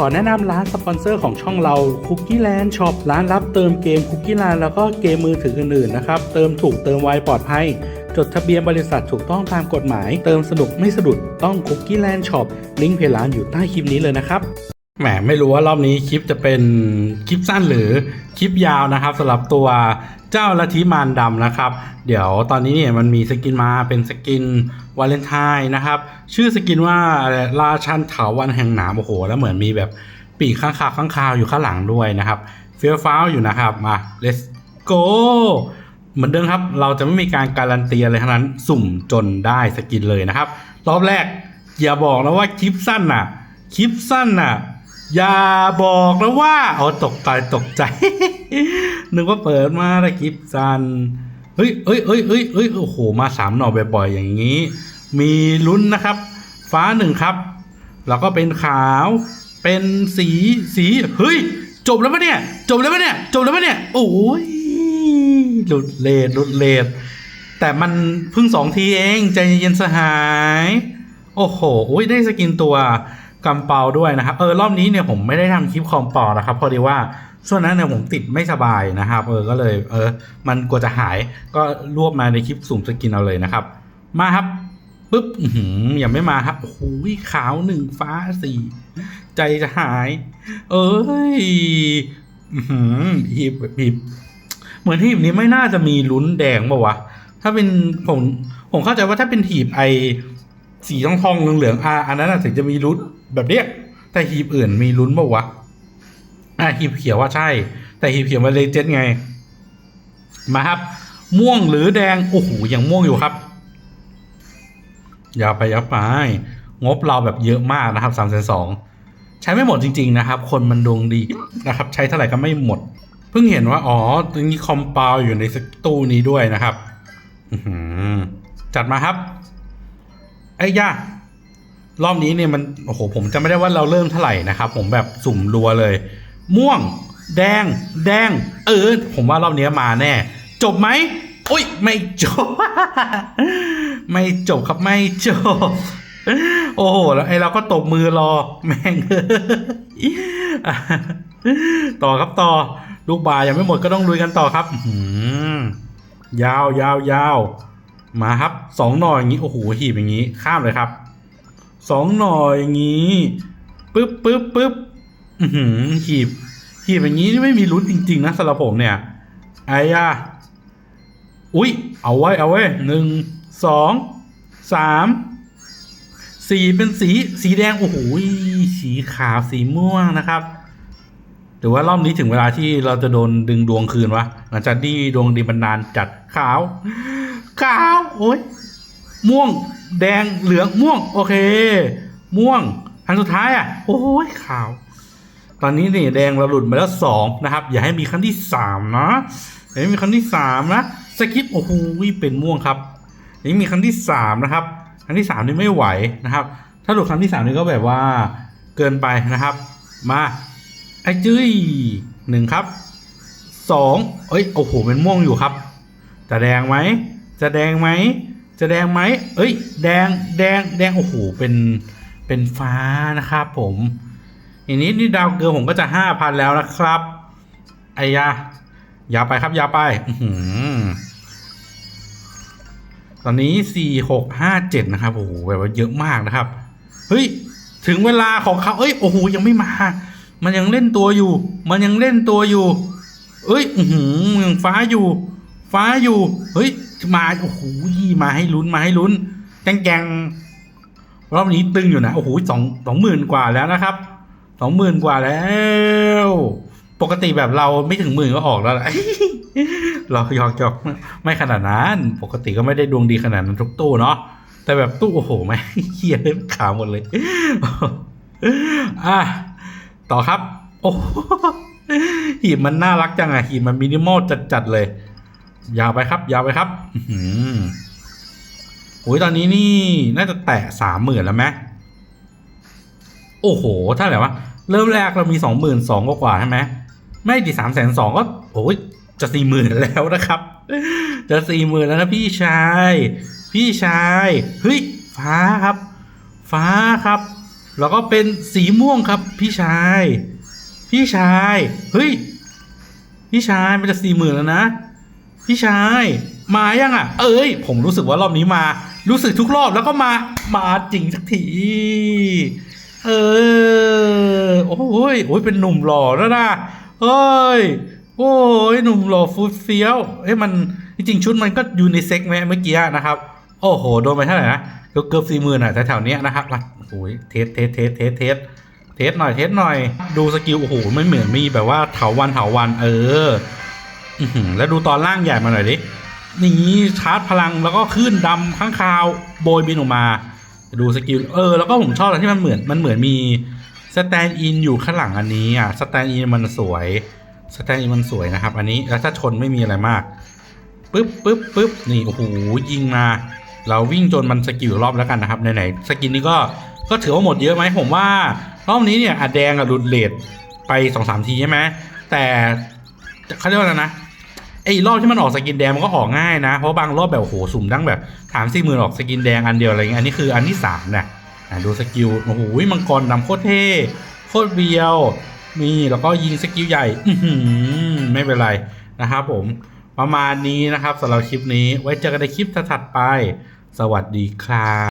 ขอแนะนำร้านสปอนเซอร์ของช่องเราคุกกี้แลนด์ช็อปร้านรับเติมเกมคุกกี้แลนด์แล้วก็เกมมือถืออื่นๆนะครับ เติมถูกเติมไวปลอดภัย จดทะเบียนบริษัทถูกต้องตามกฎหมาย เติมสนุกไม่สะดุดต้องคุกกี้แลนด์ช็อปลิงก์เพจร้านอยู่ใต้คลิปนี้เลยนะครับ แหมไม่รู้ว่ารอบนี้คลิปจะเป็นคลิปสั้นหรือคลิปยาวนะครับสำหรับตัวเจ้าลัทธิมารดำนะครับ เดี๋ยวตอนนี้เนี่ยมันมีสกินมาเป็นสกินวาเลนไทน์นะครับ ชื่อสกินว่าราชันเถาวันแห่งหนามโอ้โห แล้วเหมือนมีแบบปีกข้างคาข้างคาวอยู่ข้างหลังด้วยนะครับเฟี้ยวฟ้าวอยู่นะครับมา let's go เหมือนเดิมครับ เราจะไม่มีการการันตีอะไรทั้งนั้นสุ่มจนได้สกินเลยนะครับ รอบแรกอย่าบอกนะว่าคลิปสั้นน่ะคลิปสั้นน่ะ อย่าบอกนะว่าอ๋อตกใจตกใจ นึกว่าเปิดมาแล้วคลิปสั้นเฮ้ยเฮ้ยเฮ้ยเฮ้ยเฮ้ยโอ้โห มาสามหน่อบ่อยๆอย่างนี้ มีลุ้นนะครับ ฟ้าหนึ่งครับ แล้วก็เป็นขาว เป็นสีสี เฮ้ย จบแล้วปะเนี่ย จบแล้วปะเนี่ย จบแล้วปะเนี่ย โอ้ยหลุดเลดหลุดเลดแต่มันเพิ่งสองทีเอง ใจเย็นสหาย โอ้โหอุ้ยได้สกินตัว กำเปาด้วยนะครับ เออรอบนี้เนี่ยผมไม่ได้ทำคลิปคอมเปานะครับพอดีว่าช่วงนั้นเนี่ยผมติดไม่สบายนะครับ เออก็เลย เออ มันกลัวจะหายก็รวบมาในคลิปสุ่มสกินเอาเลยนะครับ มาครับปุ๊บหือยังไม่มาครับโอ้โหขาวหนึ่งฟ้าสี่ใจจะหาย เอ้ยอือหือหีบหีบเหมือนหีบนี้ไม่น่าจะมีลุ้นแดงป่าวะ ถ้าเป็นผมผมเข้าใจว่าถ้าเป็นหีบไอสีทองทองเหลืองๆอะอันนั้นถึงจะมีลุ้น แบบเนี้ยแต่หีบอื่นมีลุ้นป่าวะอะหีบเขียวว่าใช่ แต่หีบเขียวมาเลเจนไง มาครับ ม่วงหรือแดง โอ้โหยังม่วงอยู่ครับอย่าไปย่าไปงบเราแบบเยอะมากนะครับสามแสนสองใช้ไม่หมดจริง ๆ นะครับ คนมันดวงดีนะครับ ใช้เท่าไหร่ก็ไม่หมด เพิ่งเห็นว่า อ๋อตรงนี้คอมเปาอยู่ในสตู้นี้ด้วยนะครับจัดมาครับ ไอ้ย่า รอบนี้เนี่ยมันโอ้โหผมจะไม่ได้ว่าเราเริ่มเท่าไหร่นะครับ ผมแบบสุ่มรัวเลย ม่วง แดง แดง เออ ผมว่ารอบนี้มาแน่ จบไหมโอ้ย ไม่จบ ไม่จบครับไม่จบ โอ้โหแล้วไอ้เราก็ตบมือรอ แม่งต่อครับต่อ ลูกบายังไม่หมดก็ต้องลุยกันต่อครับหยาวยาวยาวมาครับสองหน่ออย่างนี้โอ้โหหีบอย่างนี้ ข้ามเลยครับ สองหน่ออย่างนี้ปึ๊บปึ๊บปึ๊บหือหีบหีบอย่างนี้ไม่มีลุ้นจริง ๆ นะสำหรับผมเนี่ยไอ้ยาอุ้ยเอาไว้เอาไว้หนึ่งสองสามสี่เป็นสีสีแดง โอ้โหสีขาวสีม่วงนะครับหรือว่ารอบนี้ถึงเวลาที่เราจะโดนดึงดวงคืนวะหลังจากที่ดวงดีบันาลจัดขาว ขาว โอ้ยม่วง แดงเหลืองม่วง โอเค ม่วง อันสุดท้ายอะ โอ้ยขาว ตอนนี้นี่แดงเราหลุดมาแล้วสองนะครับ อย่าให้มีครั้งที่สามนะอย่าให้มีครั้งที่สามนะสกิปโอ้โหเป็นม่วงครับอย่าให้มีครั้งที่สามนะครับครั้งที่สามนี่ไม่ไหวนะครับ ถ้าหลุดครั้งที่สามนี่ก็แบบว่าเกินไปนะครับ มาไอ้จุ้ยหนึ่งครับสองเอ้ยโอ้โหเป็นม่วงอยู่ครับ จะแดงไหมจะแดงไหม จะแดงไหมเอ้ย แดง แดง แดง โอ้โห เป็น เป็นฟ้านะครับผม อันนี้นี่ดาวเกินผมก็จะห้าพันแล้วนะครับ ไอ้ยาอย่าไปครับอย่าไป อืตอนนี้สี่หกห้าเจ็ดนะครับ โอ้โห แบบว่าเยอะมากนะครับ เฮ้ย ถึงเวลาของเขา เอ้ย โอ้โห ยังไม่มา มันยังเล่นตัวอยู่ มันยังเล่นตัวอยู่ เอ้ย อือหือยังฟ้าอยู่ ฟ้าอยู่ เฮ้ย มาโอ้โหมาให้ลุ้นมาให้ลุ้นแกงแกงรอบนี้ตึงอยู่นะ โอ้โหสองสองหมื่นกว่าแล้วนะครับสองหมื่นกว่าแล้ว ปกติแบบเราไม่ถึงหมื่นก็ออกแล้วแหละเราหยอกหยอกไม่ขนาดนั้น ปกติก็ไม่ได้ดวงดีขนาดนั้นทุกตู้เนาะแต่แบบตู้โอ้โหไม่เฮียเลยขาหมดเลยอะต่อครับ โอ้โหหีบมันน่ารักจังอะหีบมันมินิมอลจัดๆเลย ยาวไปครับ ยาวไปครับอื้อหือโอ้ยตอนนี้นี่น่าจะแตะสามหมื่นแล้วไหมโอ้โหเท่าไหร่วะเริ่มแรกเรามีสองหมื่นสองกว่าๆใช่ไหมไม่ดีสามแสนสองก็โอ้ยจะสี่หมื่นแล้วนะครับ จะสี่หมื่นแล้วนะพี่ชาย พี่ชายเฮ้ยฟ้าครับ ฟ้าครับ แล้วก็เป็นสีม่วงครับ พี่ชาย พี่ชายเฮ้ยพี่ชายมันจะสี่หมื่นแล้วนะ พี่ชายมายังอะ เอ้ย ผมรู้สึกว่ารอบนี้มา รู้สึกทุกรอบแล้วก็มา มาจริงสักที เออ โอ้ยโอ้ยเป็นหนุ่มหล่อแล้วนะเฮ้ย โอ้ยหนุ่มหล่อฟูดเฟี้ยวเอ้ยมันจริงชุดมันก็ยู่ในเซ็กไหมเมื่อกี้นะครับ โอ้โห โดนไปเท่าไหร่นะเกือบเกือบสี่หมื่นอะแถวๆเนี้ยนะครับโอ้ยเทสเทสเทสเทสเทสเทสหน่อยเทสหน่อย ดูสกิลโอ้โหไม่เหมือนมีแบบว่าเถาวันเถาวัน เออ แล้วดูตอนล่างใหญ่มาหน่อยดินี่ชาร์จพลังแล้วก็คลื่นดำข้างคาวโบยบินออกมา ดูสกิลเออ แล้วก็ผมชอบอะไรที่มันเหมือนมันเหมือนมีสแตนอินอยู่ข้างหลังอันนี้อะสแตนอินมันสวยสแตนอินมันสวยนะครับ อันนี้แล้วถ้าชนไม่มีอะไรมากปึ๊บปึ๊บปึ๊บนี่โอ้โหยิงมา เราวิ่งจนมันสกิลรอบแล้วกันนะครับไหนๆสกินนี้ก็ก็ถือว่าหมดเยอะไหมผมว่ารอบนี้เนี่ยอะแดงอะหลุดเลทไปสองสามทีใช่ไหมแต่ เขาเรียกว่าอะไรนะไอ้รอบที่มันออกสกินแดงมันก็ออกง่ายนะ เพราะบางรอบแบบโอ้โหสุ่มดังแบบถามสี่หมื่นออกสกินแดงอันเดียวอะไรเงี้ยอันนี้คืออันที่สามเนี่ยอะดูสกิลโอ้โหมังกรดำโคตรเท่โคตรเบียวนี่แล้วก็ยิงสกิลใหญ่อืไม่เป็นไรนะครับผมประมาณนี้นะครับสำหรับคลิปนี้ไว้เจอกันในคลิปถัดไป สวัสดีครับ